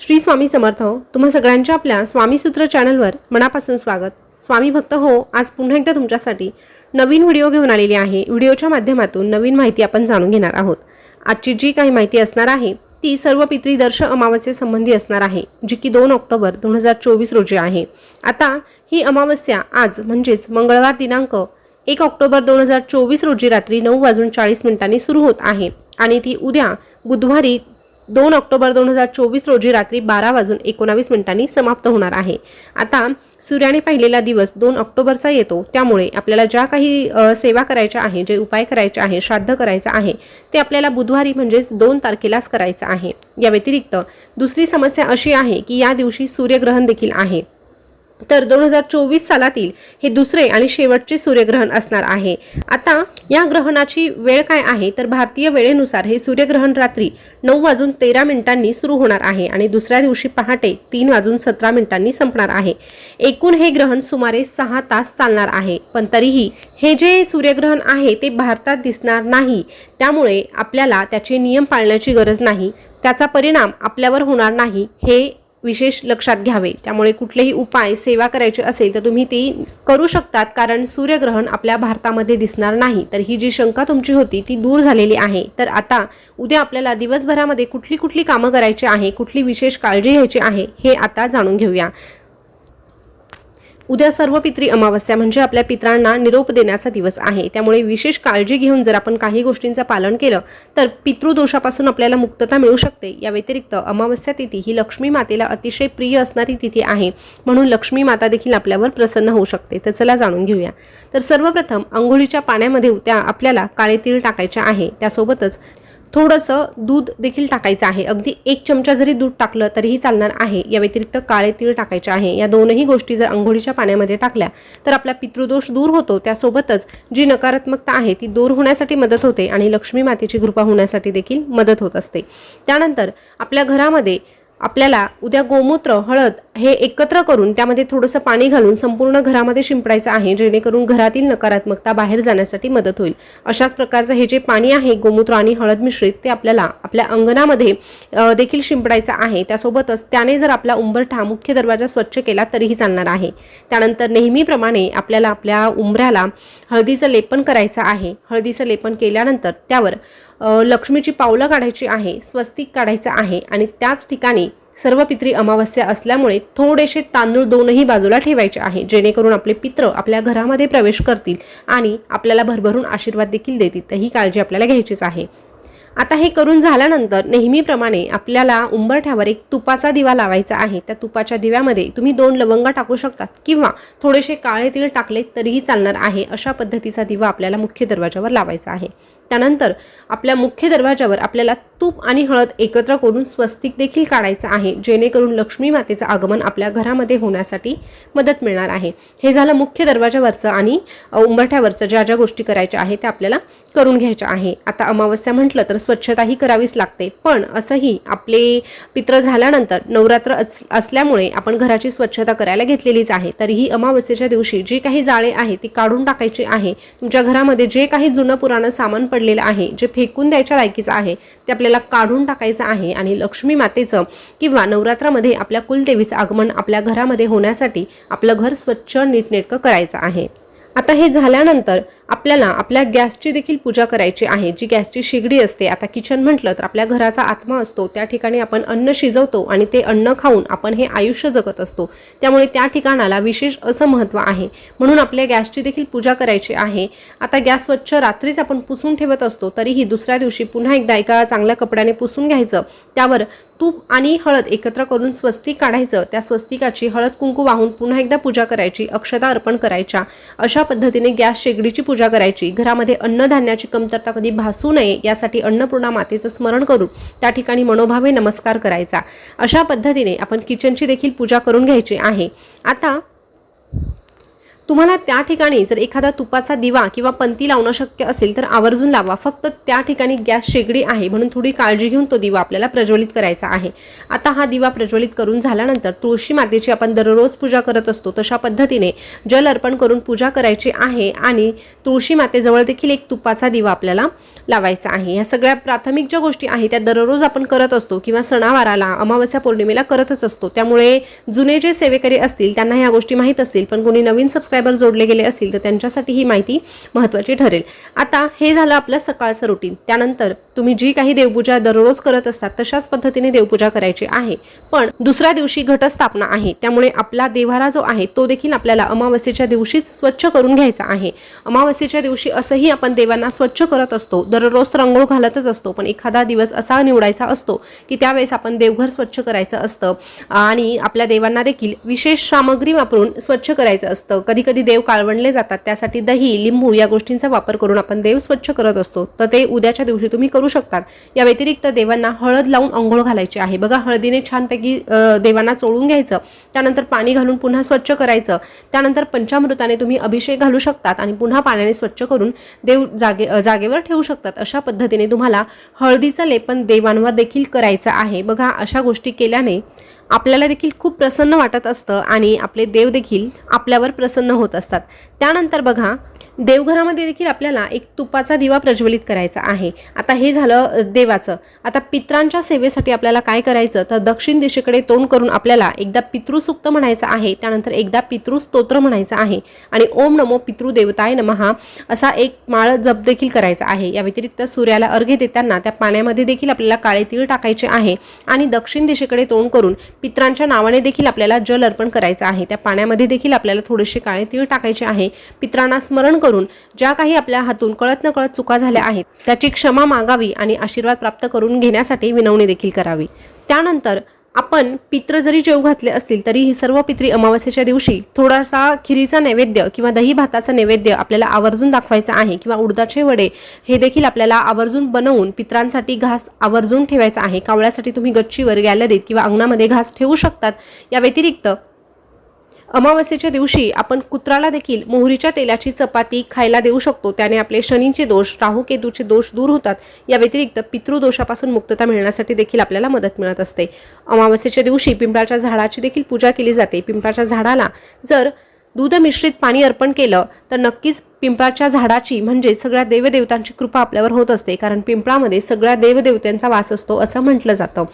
श्री स्वामी समर्थ हो. तुम्हा सगळ्यांच्या आपल्या स्वामीसूत्र चॅनलवर मनापासून स्वागत. स्वामी भक्त हो आज पुन्हा एकदा तुमच्यासाठी नवीन व्हिडिओ घेऊन आलेली आहे. व्हिडिओच्या माध्यमातून नवीन माहिती आपण जाणून घेणार आहोत. आजची जी काही माहिती असणार आहे ती सर्व पितृदर्श अमावस्येसंबंधी असणार आहे जी की दोन ऑक्टोबर दोन हजार चोवीस रोजी आहे. आता ही अमावस्या आज म्हणजेच मंगळवार दिनांक एक ऑक्टोबर दोन हजार चोवीस रोजी रात्री नऊ वाजून चाळीस मिनिटांनी सुरू होत आहे. आणि ती उद्या बुधवारी दोन ऑक्टोबर दोन हजार चोवीस रोजी रात्री बारा वाजून एकोणावीस मिनिटांनी समाप्त होणार आहे. आता सूर्याने पाहिलेला दिवस दोन ऑक्टोबरचा येतो. त्यामुळे आपल्याला ज्या काही सेवा करायच्या आहे जे उपाय करायचे आहे श्राद्ध करायचं आहे ते आपल्याला बुधवारी म्हणजेच दोन तारखेलाच करायचं आहे. या व्यतिरिक्त दुसरी समस्या अशी आहे की या दिवशी सूर्यग्रहण देखील आहे. तर दोन हजार चोवीस सालातील हे दुसरे आणि शेवटचे सूर्यग्रहण असणार आहे. आता या ग्रहणाची वेळ काय आहे? तर भारतीय वेळेनुसार हे सूर्यग्रहण रात्री नऊ वाजून तेरा मिनिटांनी सुरू होणार आहे आणि दुसऱ्या दिवशी पहाटे तीन वाजून सतरा मिनिटांनी संपणार आहे. एकूण हे ग्रहण सुमारे सहा तास चालणार आहे. पण तरीही हे जे सूर्यग्रहण आहे ते भारतात दिसणार नाही. त्यामुळे आपल्याला त्याचे नियम पाळण्याची गरज नाही. त्याचा परिणाम आपल्यावर होणार नाही हे विशेष लक्षात घ्यावे. त्यामुळे कुठलेही उपाय सेवा करायचे असेल तर तुम्ही ते करू शकतात कारण सूर्यग्रहण आपल्या भारतामध्ये दिसणार नाही. तर ही जी शंका तुमची होती ती दूर झालेली आहे. तर आता उद्या आपल्याला दिवसभरामध्ये कुठली कुठली कामं करायची आहे कुठली विशेष काळजी घ्यायची आहे हे आता जाणून घेऊया. उद्या सर्व पित्री अमावस्या म्हणजे आपल्या पित्रांना निरोप देण्याचा दिवस आहे. त्यामुळे विशेष काळजी घेऊन जर आपण काही गोष्टींचं पालन केलं तर पितृदोषापासून आपल्याला मुक्तता मिळू शकते. या व्यतिरिक्त अमावस्या तिथी ही लक्ष्मी मातेला अतिशय प्रिय असणारी तिथी आहे. म्हणून लक्ष्मी माता देखील आपल्यावर प्रसन्न होऊ शकते. तर चला जाणून घेऊया. तर सर्वप्रथम आंघोळीच्या पाण्यामध्ये त्या आपल्याला काळे तीळ टाकायचे आहे. त्यासोबतच थोडंसं दूध देखील टाकायचं आहे. अगदी एक चमचा जरी दूध टाकलं तरीही चालणार आहे. या व्यतिरिक्त काळे तीळ टाकायचे आहे. या दोनही गोष्टी जर अंघोळीच्या पाण्यामध्ये टाकल्या तर आपला पितृदोष दूर होतो. त्यासोबतच जी नकारात्मकता आहे ती दूर होण्यासाठी मदत होते आणि लक्ष्मी मातेची कृपा होण्यासाठी देखील मदत होत असते. त्यानंतर आपल्या घरामध्ये आपल्याला उद्या गोमूत्र हळद हे एकत्र करून त्यामध्ये थोडंसं पाणी घालून संपूर्ण घरामध्ये शिंपडायचं आहे जेणेकरून घरातील नकारात्मकता बाहेर जाण्यासाठी मदत होईल. अशाच प्रकारचं हे जे पाणी आहे गोमूत्र आणि हळद मिश्रित ते आपल्याला आपल्या अंगणामध्ये देखील शिंपडायचं आहे. त्यासोबतच त्याने जर आपला उंबरठा मुख्य दरवाजा स्वच्छ केला तरीही चालणार आहे. त्यानंतर नेहमीप्रमाणे आपल्याला आपल्या उंबऱ्याला हळदीचं लेपन करायचं आहे. हळदीचं लेपन केल्यानंतर त्यावर लक्ष्मीची पावलं काढायची आहे स्वस्तिक काढायचं आहे आणि त्याच ठिकाणी सर्व पित्री अमावस्या असल्यामुळे थोडेसे तांदूळ दोनही बाजूला ठेवायचे आहे जेणेकरून आपले पित्र आपल्या घरामध्ये प्रवेश करतील आणि आपल्याला भरभरून आशीर्वाद देखील देतील. तर ही काळजी आपल्याला घ्यायचीच आहे. आता हे करून झाल्यानंतर नेहमीप्रमाणे आपल्याला उंबरठ्यावर एक तुपाचा दिवा लावायचा आहे. त्या तुपाच्या दिव्यामध्ये तुम्ही दोन लवंग टाकू शकतात किंवा थोडेसे काळे तीळ टाकले तरीही चालणार आहे अशा पद्धतीचा दिवा आपल्याला मुख्य दरवाजावर लावायचा आहे. त्यानंतर आपल्या मुख्य दरवाजावर आपल्याला तूप आणि हळद एकत्र करून स्वस्तिक देखील काढायचं आहे. जेणेकरून लक्ष्मी मातेचं आगमन आपल्या घरामध्ये होण्यासाठी मदत मिळणार आहे. हे झालं मुख्य दरवाजावरचं आणि उंबरठ्यावरचं ज्या ज्या गोष्टी करायच्या आहेत त्या आपल्याला करून घ्यायच्या आहे. आता अमावस्या म्हटलं तर स्वच्छताही करावीच लागते. पण असंही आपले पित्र झाल्यानंतर नवरात्र अस- असल्यामुळे आपण घराची स्वच्छता करायला घेतलेलीच आहे. तरीही अमावस्येच्या दिवशी जी काही जाळे आहे ती काढून टाकायची आहे. तुमच्या घरामध्ये जे काही जुनं पुराणं सामान पडलेलं आहे जे फेकून द्यायच्या लायकीचं आहे ते आपल्याला काढून टाकायचं आहे. आणि लक्ष्मी मातेचं किंवा नवरात्रामध्ये आपल्या कुलदेवीचं आगमन आपल्या घरामध्ये होण्यासाठी आपलं घर स्वच्छ नीटनेटकं करायचं आहे. आता हे झाल्यानंतर आपल्याला आपल्या गॅसची देखील पूजा करायची आहे. जी गॅसची शेगडी असते आता किचन म्हटलं तर आपल्या घराचा आत्मा असतो त्या ठिकाणी आपण अन्न शिजवतो आणि ते अन्न खाऊन आपण हे आयुष्य जगत असतो. त्यामुळे त्या ठिकाणाला विशेष असं महत्त्व आहे. म्हणून आपल्या गॅसची देखील पूजा करायची आहे. आता गॅस स्वच्छ रात्रीच आपण पुसून ठेवत असतो तरीही दुसऱ्या दिवशी पुन्हा एकदा एका चांगल्या कपड्याने पुसून घ्यायचं. त्यावर तूप आणि हळद एकत्र करून स्वस्तिक काढायचं. त्या स्वस्तिकाची हळद कुंकू वाहून पुन्हा एकदा पूजा करायची अक्षता अर्पण करायच्या. अशा पद्धतीने गॅस शेगडीची पूजा पूजा करायची घरामध्ये अन्नधान्याची कमतरता कधी भासू नये यासाठी अन्नपूर्णा मातेचं स्मरण करून त्या ठिकाणी मनोभावे नमस्कार करायचा. अशा पद्धतीने आपण किचनची देखील पूजा करून घ्यायची आहे. आता तुम्हाला त्या ठिकाणी जर एखादा तुपाचा दिवा किंवा पंती लावणं शक्य असेल तर आवर्जून लावा. फक्त त्या ठिकाणी गॅस शेगडी आहे म्हणून थोडी काळजी घेऊन तो दिवा आपल्याला प्रज्वलित करायचा आहे. आता हा दिवा प्रज्वलित करून झाल्यानंतर तुळशी मातेची आपण दररोज पूजा करत असतो. तशा पद्धतीने जल अर्पण करून पूजा करायची आहे आणि तुळशी मातेजवळ देखील एक तुपाचा दिवा आपल्याला लावायचा आहे. ह्या सगळ्या प्राथमिक ज्या गोष्टी आहेत त्या दररोज आपण करत असतो किंवा सणावाराला अमावस्या पौर्णिमेला करतच असतो. त्यामुळे जुने जे सेवेकरी असतील त्यांना ह्या गोष्टी माहीत असतील पण कोणी नवीन सबस्क्रायबर जोडले गेले असतील तर त्यांच्यासाठी ही माहिती महत्त्वाची ठरेल. आता हे झालं आपलं सकाळचं रुटीन त्यानंतर तुम्ही जी काही देवपूजा दररोज करत असतात तशाच पद्धतीने देवपूजा करायची आहे. पण दुसऱ्या दिवशी घटस्थापना आहे. त्यामुळे आपला देवारा जो आहे तो देखील आपल्याला अमावस्येच्या दिवशीच स्वच्छ करून घ्यायचा आहे. अमावस्येच्या दिवशी असंही आपण देवांना स्वच्छ करत असतो. दररोज तर अंघोळ घालतच असतो पण एखादा दिवस असा निवडायचा असतो की त्यावेळेस आपण देवघर स्वच्छ करायचं असतं. आणि आपल्या देवांना देखील विशेष सामग्री वापरून स्वच्छ करायचं असतं. कधी कधी देव काळवणले जातात त्यासाठी दही लिंबू या गोष्टींचा वापर करून आपण देव स्वच्छ करत असतो. तर ते उद्याच्या दिवशी तुम्ही करू शकतात. या व्यतिरिक्त देवांना हळद लावून अंघोळ घालायची आहे. बघा हळदीने छानपैकी देवांना चोळून घ्यायचं. त्यानंतर पाणी घालून पुन्हा स्वच्छ करायचं. त्यानंतर पंचामृताने तुम्ही अभिषेक घालू शकतात आणि पुन्हा पाण्याने स्वच्छ करून देव जागे जागेवर ठेवू शकतात. अशा पद्धतीने तुम्हाला हळदीचं लेपन देवांवर देखील करायचं आहे. बघा अशा गोष्टी केल्याने आपल्याला देखील खूप प्रसन्न वाटत असतं आणि आपले देव देखील आपल्यावर प्रसन्न होत असतात. त्यानंतर बघा देवघरामध्ये देखील आपल्याला एक तुपाचा दिवा प्रज्वलित करायचा आहे. आता हे झालं देवाचं. आता पित्रांच्या सेवेसाठी आपल्याला काय करायचं? तर दक्षिण दिशेकडे तोंड करून आपल्याला एकदा पितृसुक्त म्हणायचं आहे त्यानंतर एकदा पितृस्तोत्र म्हणायचं आहे आणि ओम नमो पितृदेवताय नमहा असा एक माळ जप देखील करायचा आहे. या व्यतिरिक्त सूर्याला अर्घ्य देताना त्या पाण्यामध्ये देखील आपल्याला काळे तीळ टाकायचे आहे आणि दक्षिण दिशेकडे तोंड करून पित्रांच्या नावाने देखील आपल्याला जल अर्पण करायचं आहे. त्या पाण्यामध्ये देखील आपल्याला थोडेसे काळे तीळ टाकायचे आहे. पित्रांना स्मरण करून ज्या काही आपल्या हातून कळत न कळत चुका झाल्या आहेत त्याची क्षमा मागावी आणि आशीर्वाद प्राप्त करून घेण्यासाठी विनवणी देखील करावी. त्यानंतर आपण पित्र जरी जेव घातले असतील तरी ही सर्व पित्री अमावस्येच्या दिवशी थोडासा खिरीचा नैवेद्य किंवा दही भाताचा नैवेद्य आपल्याला आवर्जून दाखवायचा आहे किंवा उडदाचे वडे हे देखील आपल्याला आवर्जून बनवून पित्रांसाठी घास आवर्जून ठेवायचा आहे. कावळ्यासाठी तुम्ही गच्चीवर गॅलरीत किंवा अंगणामध्ये घास ठेवू शकतात. या व्यतिरिक्त अमावस्येच्या दिवशी आपण कुत्राला देखील मोहरीच्या तेलाची चपाती खायला देऊ शकतो. त्याने आपले शनींचे दोष राहू केतूचे दोष दूर होतात. या व्यतिरिक्त पितृदोषापासून मुक्तता मिळण्यासाठी देखील आपल्याला मदत मिळत असते. अमावस्येच्या दिवशी पिंपळाच्या झाडाची देखील पूजा केली जाते. पिंपळाच्या झाडाला जर दूध मिश्रित पाणी अर्पण केलं तर नक्कीच पिंपळाच्या झाडाची म्हणजे सगळ्या देवदेवतांची कृपा आपल्यावर होत असते. कारण पिंपळामध्ये सगळ्या देवदेवतांचा वास असतो असं म्हटलं जातं.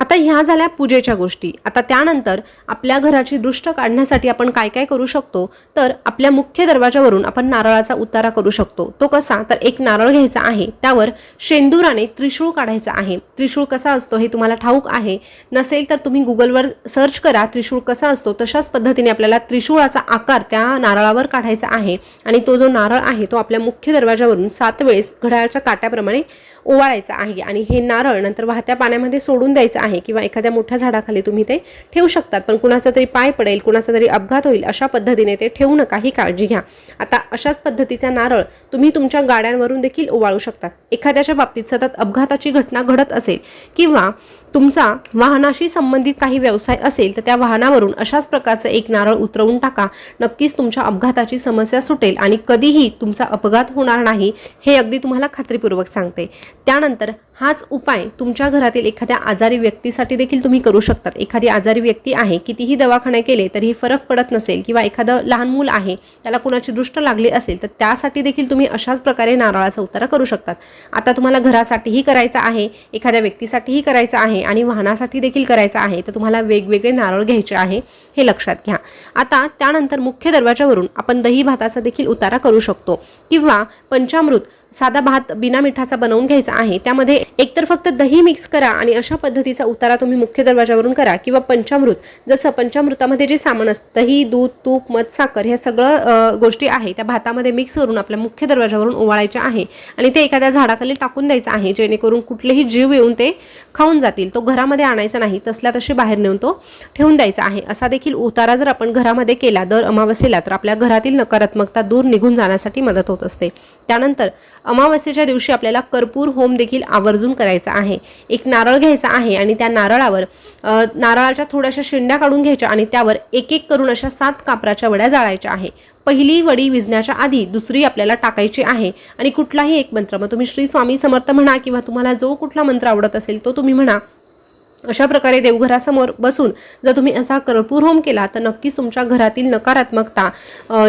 आता ह्या झाल्या पूजेच्या गोष्टी. आता त्यानंतर आपल्या घराची दृष्ट काढण्यासाठी आपण काय काय करू शकतो? तर आपल्या मुख्य दरवाजावरून आपण नारळाचा उतारा करू शकतो. तो कसा? तर एक नारळ घ्यायचा आहे. त्यावर शेंदुराने त्रिशूळ काढायचा आहे. त्रिशूळ कसा असतो हे तुम्हाला ठाऊक आहे. नसेल तर तुम्ही गुगलवर सर्च करा त्रिशूळ कसा असतो. तशाच पद्धतीने आपल्याला त्रिशूळाचा आकार त्या नारळावर काढायचा आहे. आणि तो जो नारळ आहे तो आपल्या मुख्य दरवाजावरून सात वेळेस घड्याळाच्या काट्याप्रमाणे ओवाळायचा आहे आणि हे नारळ नंतर वाहत्या पाण्यामध्ये सोडून द्यायचं आहे किंवा एखाद्या मोठ्या झाडाखाली तुम्ही ते ठेवू शकतात. पण कुणाचा तरी पाय पडेल कुणाचा तरी अपघात होईल अशा पद्धतीने ते ठेवू नका ही काळजी घ्या. आता अशाच पद्धतीचा नारळ तुम्ही तुमच्या गाड्यांवरून देखील ओवाळू शकतात. एखाद्याच्या बाबतीत सतत अपघाताची घटना घडत असेल किंवा तुमचा वाहनाशी संबंधित काही व्यवसाय असेल तर त्या वाहनावरून अशाच प्रकारचं एक नारळ उतरवून टाका. नक्कीच तुमच्या अपघाताची समस्या सुटेल आणि कधीही तुमचा अपघात होणार नाही हे अगदी तुम्हाला खात्रीपूर्वक सांगते. त्यानंतर हाच उपाय तुमच्या घरातील एखाद्या आजारी व्यक्तीसाठी देखील तुम्ही करू शकतात. एखादी आजारी व्यक्ती आहे कितीही दवाखाने केले तरीही फरक पडत नसेल किंवा एखादं लहान मूल आहे त्याला कुणाची दृष्ट लागली असेल तर त्यासाठी देखील तुम्ही अशाच प्रकारे नारळाचा उतारा करू शकतात. आता तुम्हाला घरासाठीही करायचा आहे एखाद्या व्यक्तीसाठीही करायचा आहे आणि वाहनासाठी देखील करायचा आहे तर तुम्हाला वेगवेगळे नारळ घ्यायचे आहे हे लक्षात घ्या. आता त्यानंतर मुख्य दरवाजावरून आपण दही भाताचा देखील उतारा करू शकतो किंवा पंचामृत साधा भात बिना मिठाचा बनवून घ्यायचा आहे. त्यामध्ये एकतर फक्त दही मिक्स करा आणि अशा पद्धतीचा उतारा तुम्ही मुख्य दरवाजावरून करा किंवा पंचामृत. जसं पंचामृतामध्ये जे सामान असतं दही दूध तूप मध साखर ह्या सगळं गोष्टी आहे त्या भातामध्ये मिक्स करून आपल्या मुख्य दरवाजावरून ओवाळायच्या आहे. आणि ते एखाद्या झाडाखाली टाकून द्यायचं आहे जेणेकरून कुठलेही जीव येऊन ते खाऊन जातील. तो घरामध्ये आणायचा नाही तसल्या तसे बाहेर नेऊन तो ठेवून द्यायचा आहे. असा देखील उतारा जर आपण घरामध्ये केला दर अमावस्येला तर आपल्या घरातील नकारात्मकता दूर निघून जाण्यासाठी मदत होत असते. त्यानंतर अमावस्येच्या दिवशी आपल्याला कर्पूर होम देखील आवर्जून करायचा आहे. एक नारळ घ्यायचा आहे आणि त्या नारळावर नारळाच्या थोड्याशा शेंड्या काढून घ्यायच्या आणि त्यावर एक एक करून अशा सात कापराच्या वड्या जाळायच्या आहे. पहिली वडी विजण्याच्या आधी दुसरी आपल्याला टाकायची आहे आणि कुठलाही एक मंत्र. मग तुम्ही श्री स्वामी समर्थ म्हणा किंवा तुम्हाला जो कुठला मंत्र आवडत असेल तो तुम्ही म्हणा. अशा प्रकारे देवघरासमोर बसून जर तुम्ही असा कर्पूर होम केला तर नक्कीच तुमच्या घरातील नकारात्मकता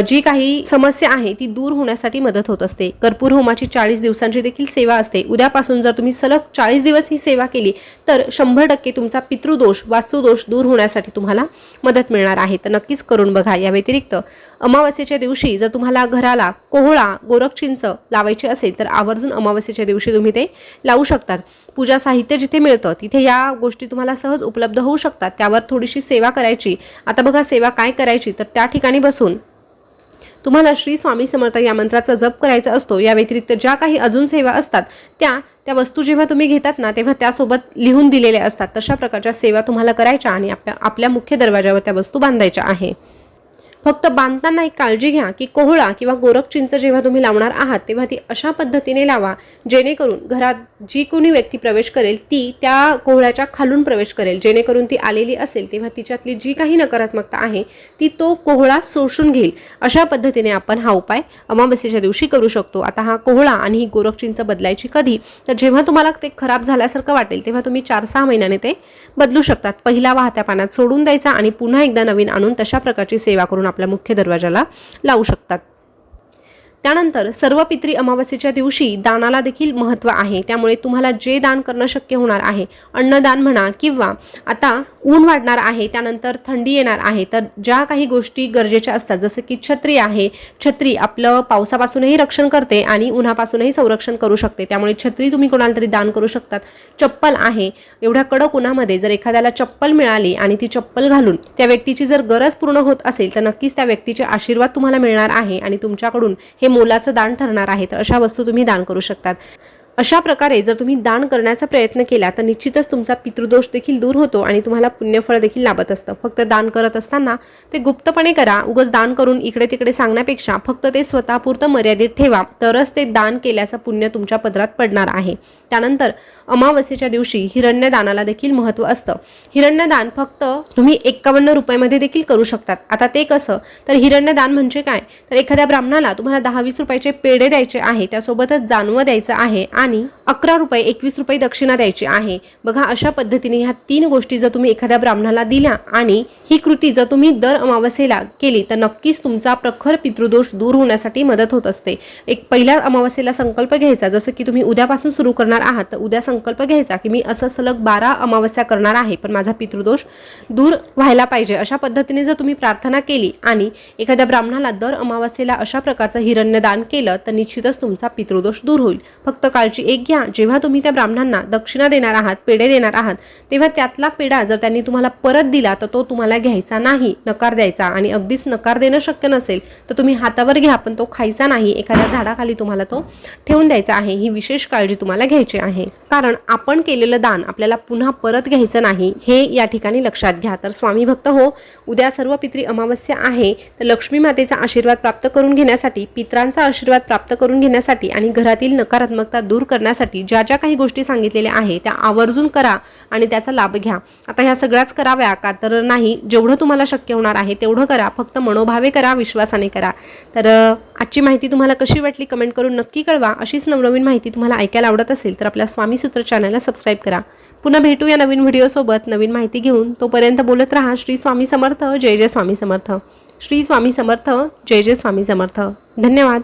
जी काही समस्या आहे ती दूर होण्यासाठी मदत होत असते. कर्पूर होमाची चाळीस दिवसांची देखील सेवा असते. उद्यापासून जर तुम्ही सलग चाळीस दिवस ही सेवा केली तर शंभर टक्के तुमचा पितृदोष वास्तुदोष दूर होण्यासाठी तुम्हाला मदत मिळणार आहे. तर नक्कीच करून बघा. या व्यतिरिक्त अमावस्येच्या दिवशी जर तुम्हाला घराला कोहळा गोरखचिंच लावायची असेल तर आवर्जून अमावस्येच्या दिवशी तुम्ही ते लावू शकतात. पूजा साहित्य जिथे मिळतं तिथे या गोष्टी तुम्हाला सहज उपलब्ध होऊ शकतात. त्यावर थोडीशी सेवा करायची. आता बघा सेवा काय करायची? तर त्या ठिकाणी बसून तुम्हाला श्री स्वामी समर्थ या मंत्राचा जप करायचा असतो. या व्यतिरिक्त ज्या काही अजून सेवा असतात त्या त्या वस्तू जेव्हा तुम्ही घेतात ना तेव्हा त्यासोबत लिहून दिलेल्या असतात. तशा प्रकारच्या सेवा तुम्हाला करायच्या आणि आपल्या आपल्या मुख्य दरवाजावर त्या वस्तू बांधायच्या आहे. फक्त बांधताना एक काळजी घ्या की कोहळा किंवा गोरखचिंच जेव्हा तुम्ही लावणार आहात तेव्हा ती अशा पद्धतीने लावा जेणेकरून घरात जी कोणी व्यक्ती प्रवेश करेल ती त्या कोहळ्याच्या खालून प्रवेश करेल. जेणेकरून ती आलेली असेल तेव्हा तिच्यातली जी काही नकारात्मकता आहे ती तो कोहळा शोषून घेईल. अशा पद्धतीने आपण हा उपाय अमावस्येच्या दिवशी करू शकतो. आता हा कोहळा आणि ही गोरखचिंच बदलायची कधी तर जेव्हा तुम्हाला ते खराब झाल्यासारखं वाटेल तेव्हा तुम्ही चार सहा महिन्याने ते बदलू शकतात. पहिला वाहत्या पाण्यात सोडून द्यायचा आणि पुन्हा एकदा नवीन आणून तशा प्रकारची सेवा करून आपल्या मुख्य दरवाजाला लावू शकतात. त्यानंतर सर्व पित्री अमावस्येच्या दिवशी दानाला देखील महत्त्व आहे. त्यामुळे तुम्हाला जे दान करणं शक्य होणार आहे अन्नदान म्हणा किंवा आता ऊन वाढणार आहे त्यानंतर थंडी येणार आहे तर ज्या काही गोष्टी गरजेच्या असतात जसं की छत्री आहे छत्री आपलं पावसापासूनही रक्षण करते आणि उन्हापासूनही संरक्षण करू शकते. त्यामुळे छत्री तुम्ही कोणाला तरी दान करू शकतात. चप्पल आहे एवढ्या कडक उन्हामध्ये जर एखाद्याला चप्पल मिळाली आणि ती चप्पल घालून त्या व्यक्तीची जर गरज पूर्ण होत असेल तर नक्कीच त्या व्यक्तीचे आशीर्वाद तुम्हाला मिळणार आहे आणि तुमच्याकडून हे मोलाचं दान ठरणार आहे तर अशा वस्तू तुम्ही दान करू शकतात. अशा प्रकारे जर तुम्ही दान करण्याचा प्रयत्न केला तर निश्चितच तुमचा पितृदोष देखील दूर होतो आणि तुम्हाला पुण्यफळ देखील लाभत असतं. फक्त दान करत असताना ते गुप्तपणे करा. उगच दान करून इकडे तिकडे सांगण्यापेक्षा फक्त ते स्वतःपुरतं मर्यादित ठेवा तरच ते दान केल्याचं पुण्य तुमच्या पदरात पडणार आहे. त्यानंतर अमावस्येच्या दिवशी हिरण्यदानाला देखील महत्त्व असतं. हिरण्यदान फक्त तुम्ही एक्कावन्न रुपयामध्ये देखील करू शकतात. आता ते कसं? तर हिरण्यदान म्हणजे काय? तर एखाद्या ब्राह्मणाला तुम्हाला दहा वीस रुपयाचे पेढे द्यायचे आहे. त्यासोबतच जानवं द्यायचं आहे आणि अकरा रुपये एकवीस रुपये दक्षिणा द्यायची आहे. बघा अशा पद्धतीने ह्या तीन गोष्टी जर तुम्ही एखाद्या ब्राह्मणाला दिल्या आणि ही कृती जर तुम्ही दर अमावस्येला केली तर नक्कीच तुमचा प्रखर पितृदोष दूर होण्यासाठी मदत होत असते. एक पहिल्या अमावस्येला संकल्प घ्यायचा जसं की तुम्ही उद्यापासून सुरू करणार आहात तर उद्या संकल्प घ्यायचा की मी असं सलग बारा अमावस्या करणार आहे पण माझा पितृदोष दूर व्हायला पाहिजे. अशा पद्धतीने जर तुम्ही प्रार्थना केली आणि एखाद्या ब्राह्मणाला दर अमावस्येला अशा प्रकारचं हिरण्यदान केलं तर निश्चितच तुमचा पितृदोष दूर होईल. फक्त काळजी एक घ्या. जेव्हा तुम्ही त्या ब्राह्मणांना दक्षिणा देणार आहात पेढे देणार आहात तेव्हा त्यातला पेढा जर त्यांनी तुम्हाला परत दिला तर तो तुम्हाला घ्यायचा नाही नकार द्यायचा. आणि अगदीच नकार देणं शक्य नसेल तर तुम्ही हातावर घ्या पण तो खायचा नाही. एखाद्या झाडाखाली तुम्हाला तो ठेवून द्यायचा आहे. ही विशेष काळजी तुम्हाला घ्यायची आहे. कारण आपण केलेलं दान आपल्याला पुन्हा परत घ्यायचं नाही हे या ठिकाणी लक्षात घ्या. तर स्वामी भक्त हो उद्या सर्व पित्री अमावस्या आहे तर लक्ष्मी मातेचा आशीर्वाद प्राप्त करून घेण्यासाठी पित्रांचा आशीर्वाद प्राप्त करून घेण्यासाठी आणि घरातील नकारात्मकता दूर करण्यासाठी ज्या ज्या काही गोष्टी सांगितलेल्या आहे त्या आवर्जून करा आणि त्याचा लाभ घ्या. आता ह्या सगळ्याच कराव्या का? तर नाही जेवढं तुम्हाला शक्य होणार आहे तेवढं करा. फक्त मनोभावे करा विश्वासाने करा. तर आजची माहिती तुम्हाला कशी वाटली कमेंट करून नक्की कळवा. अशीच नवनवीन माहिती तुम्हाला ऐकायला आवडत असेल तर आपल्या स्वामी सूत्र चॅनलला सबस्क्राईब करा. पुन्हा भेटू या नवीन व्हिडिओसोबत. नवीन माहिती घेऊन तोपर्यंत बोलत राहा. श्री स्वामी समर्थ जय जय स्वामी समर्थ. श्री स्वामी समर्थ जय जय स्वामी समर्थ. धन्यवाद.